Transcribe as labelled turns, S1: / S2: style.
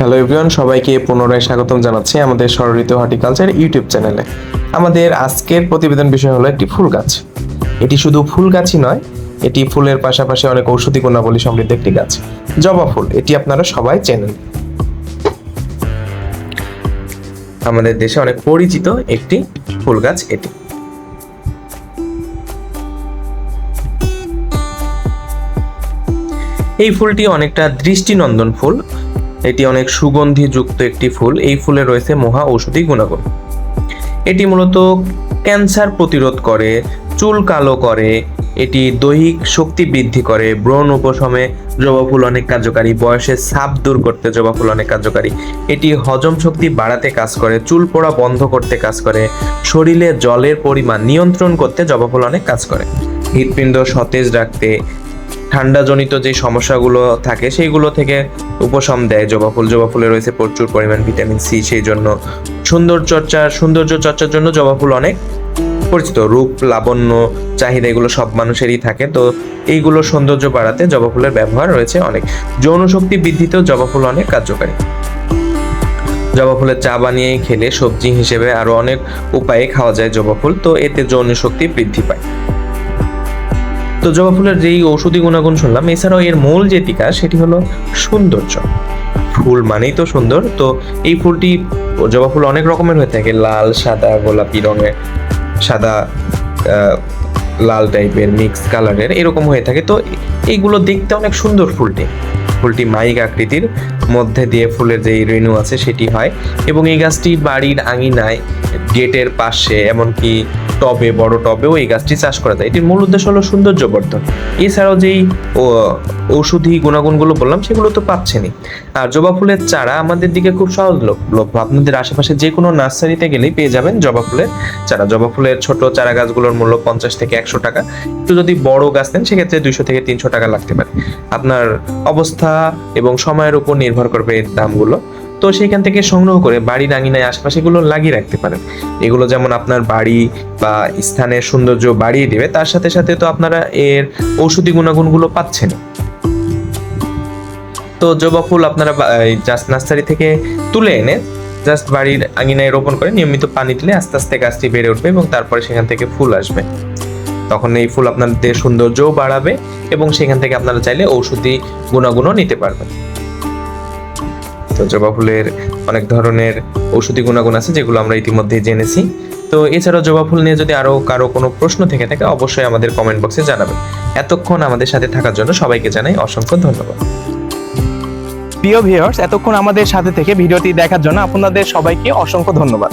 S1: Hello everyone সবাইকে পুনরায় স্বাগতম জানাচ্ছি আমাদের সরলিত হর্টিকালচার ইউটিউব চ্যানেলে। আমাদের আজকের প্রতিবেদন বিষয় হলো একটি ফুল গাছ। এটি শুধু ফুল গাছই নয়, এটি ফুলের পাশাপাশি অনেক ঔষধি গুণাবলী সমৃদ্ধ একটি গাছ। জবা ফুল, এটি আপনারা সবাই চেনেন। আমাদের দেশে অনেক পরিচিত একটি ফুল গাছ এটি। এই ফুলটি অনেকটা দৃষ্টিনন্দন ফুল। এটি অনেক সুগন্ধিযুক্ত একটি ফুল। এই ফুলে রয়েছে মহা ঔষধি গুণাগুণ। এটি মূলত ক্যান্সার প্রতিরোধ করে, চুল কালো করে, এটি দৈহিক শক্তি বৃদ্ধি করে, ব্রণ উপশমে জবা ফুল অনেক কার্যকারী বয়সের ছাপ দূর করতে জবা ফুল অনেক কার্যকারী। এটি হজম শক্তি বাড়াতে কাজ করে, চুল পড়া বন্ধ করতে কাজ করে, শরীরে জলের পরিমাণ নিয়ন্ত্রণ করতে জবা ফুল অনেক কাজ করে। হৃৎপিণ্ড সতেজ রাখতে ঠান্ডাজনিত যে সমস্যাগুলো থাকে, সেইগুলো থেকে উপশম দেয় জবা ফুল। জবা ফুলে রয়েছে প্রচুর পরিমাণ ভিটামিন সি, সেই জন্য সুন্দর চর্চার, সৌন্দর্য চর্চার জন্য জবা ফুল অনেক পরিচিত। রূপ, লাবণ্য, চাহিদা, এগুলো সব মানুষেরই থাকে। তো এইগুলো সৌন্দর্য বাড়াতে জবা ফুলের ব্যবহার রয়েছে অনেক। যৌন শক্তি বৃদ্ধিতেও জবা ফুল অনেক কার্যকারী। জবা ফুলের চা বানিয়ে খেলে সবজি হিসেবে আরও অনেক উপায়ে খাওয়া যায় জবা ফুল। তো এতে যৌন শক্তি বৃদ্ধি পায়। তো জবা ফুলের যেই ঔষধি গুণাগুণ শুনলাম, এছাড়াও এর মূল যে টিকা সেটি হলো সৌন্দর্য। ফুল মানেই তো সুন্দর, তো এই ফুলটি জবা ফুল অনেক রকমের হয়ে থাকে, লাল, সাদা, গোলাপি রঙের, সাদা লাল টাইপের মিক্স কালারের এরকম হয়ে থাকে। তো এইগুলো দেখতে অনেক সুন্দর ফুলটি। ফুলটি মাইক আকৃতির মধ্যে দিয়ে ফুলের যে রেণু আছে সেটি হয় এবং এই গাছটি বাড়ির আঙিনায় গেটের পাশে, এমনকি টবে, বড় টবেও এই গাছটি চাষ করা যায়। এটির মূল উদ্দেশ্য হলো সৌন্দর্য বর্ধন এছাড়াও যেই ঔষধি গুণাগুণগুলো বললাম, সেগুলো তো পাচ্ছেনই। আর জবা ফুলের চারা আমাদের দিকে খুব সহজলভ্য আপনাদের আশেপাশে যে কোনো নার্সারিতে গেলেই পেয়ে যাবেন জবা ফুলের চারা। জবা ফুলের ছোট চারা গাছগুলোর মূল্য পঞ্চাশ থেকে একশো টাকা। একটু যদি বড় গাছ নেন, সেক্ষেত্রে দুইশো থেকে তিনশো টাকা লাগতে পারে। আপনার অবস্থা এবং সময়ের উপর নির্ভর করবে এর দামগুলো। তো সেইখান থেকে সংগ্রহ করে বাড়ির আঙিনায় আশেপাশে এগুলো লাগিয়ে রাখতে পারেন। এগুলো যেমন আপনার বাড়ি বা স্থানের সৌন্দর্য বাড়িয়ে দেবে, তার সাথে সাথে তো আপনারা এর ঔষধি গুণাগুণগুলো পাচ্ছেন। তো জবা ফুল আপনারা জাস্ট নার্সারি থেকে তুলে এনে জাস্ট বাড়ির আঙিনায় রোপণ করে নিয়মিত পানি দিলে আস্তে আস্তে গাছটি বেড়ে উঠবে এবং তারপরে সেখান থেকে ফুল আসবে। তখন এই ফুল আপনাদের সৌন্দর্যও বাড়াবে এবং সেখান থেকে আপনারা চাইলে ঔষধি গুণাগুণও নিতে পারবেন। তো জবা ফুলের অনেক ধরনের ঔষধি গুণাগুণ আছে, যেগুলো আমরা ইতিমধ্যেই জেনেছি। তো এছাড়াও জবা ফুল নিয়ে যদি আরও কারও কোনো প্রশ্ন থেকে থাকে, অবশ্যই আমাদের কমেন্ট বক্সে জানাবেন। এতক্ষণ আমাদের সাথে থাকার জন্য সবাইকে জানাই অসংখ্য ধন্যবাদ। প্রিয় ভিউয়ার্স এতক্ষণ আমাদের সাথে থেকে ভিডিওটি দেখার জন্য আপনাদের সবাইকে অসংখ্য ধন্যবাদ।